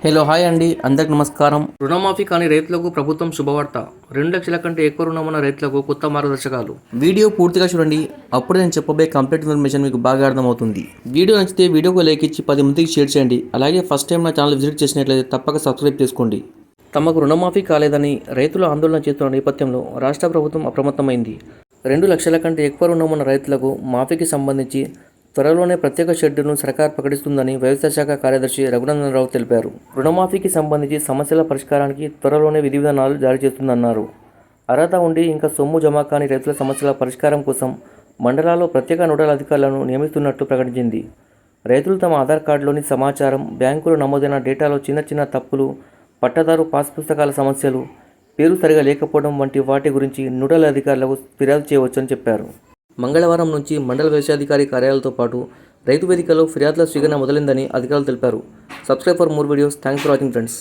Hello hi అండి. అందరికి నమస్కారం. రుణమాఫీ కాని రైతులకు ప్రభుత్వం శుభవార్త. రెండు లక్షల కంటే ఎక్కువ రుణమున్న రైతులకు కొత్త మార్గదర్శకాలు. వీడియో పూర్తిగా చూడండి. అప్పుడు నేను చెప్పబోయే కంప్లీట్ ఇన్ఫర్మేషన్ మీకు బాగా అర్థమవుతుంది. వీడియో నచ్చితే వీడియోకు లైక్ ఇచ్చి పది మందికి షేర్ చేయండి. అలాగే ఫస్ట్ టైం నా ఛానల్ విజిట్ చేసినట్లయితే తప్పక సబ్స్క్రైబ్ చేసుకోండి. తమకు రుణమాఫీ కాలేదని రైతులు ఆందోళన చేస్తున్న నేపథ్యంలో రాష్ట్ర ప్రభుత్వం అప్రమత్తమైంది. రెండు లక్షల కంటే ఎక్కువ రుణమున్న రైతులకు మాఫీకి సంబంధించి త్వరలోనే ప్రత్యేక షెడ్యూల్ను సర్కార్ ప్రకటిస్తుందని వ్యవసాయ శాఖ కార్యదర్శి రఘునందనరావు తెలిపారు. రుణమాఫీకి సంబంధించి సమస్యల పరిష్కారానికి త్వరలోనే విధి విధానాలు జారీ చేస్తుందన్నారు. అర్హత ఉండి ఇంకా సొమ్ము జమ కాని రైతుల సమస్యల పరిష్కారం కోసం మండలాల్లో ప్రత్యేక నోడల్ అధికారులను నియమిస్తున్నట్టు ప్రకటించింది. రైతులు తమ ఆధార్ కార్డులోని సమాచారం బ్యాంకులో నమోదైన డేటాలో చిన్న చిన్న తప్పులు పట్టదారు పాస్ పుస్తకాల సమస్యలు పేరు సరిగా లేకపోవడం వంటి వాటి గురించి నోడల్ అధికారులకు ఫిర్యాదు చేయవచ్చని చెప్పారు. మంగళవారం నుంచి మండల వ్యవసాయాధికారి కార్యాలయంతో పాటు రైతు వేదికలో ఫిర్యాదుల స్వీకరణ మొదలైందని అధికారులు తెలిపారు. Subscribe for more videos. Thanks for watching friends.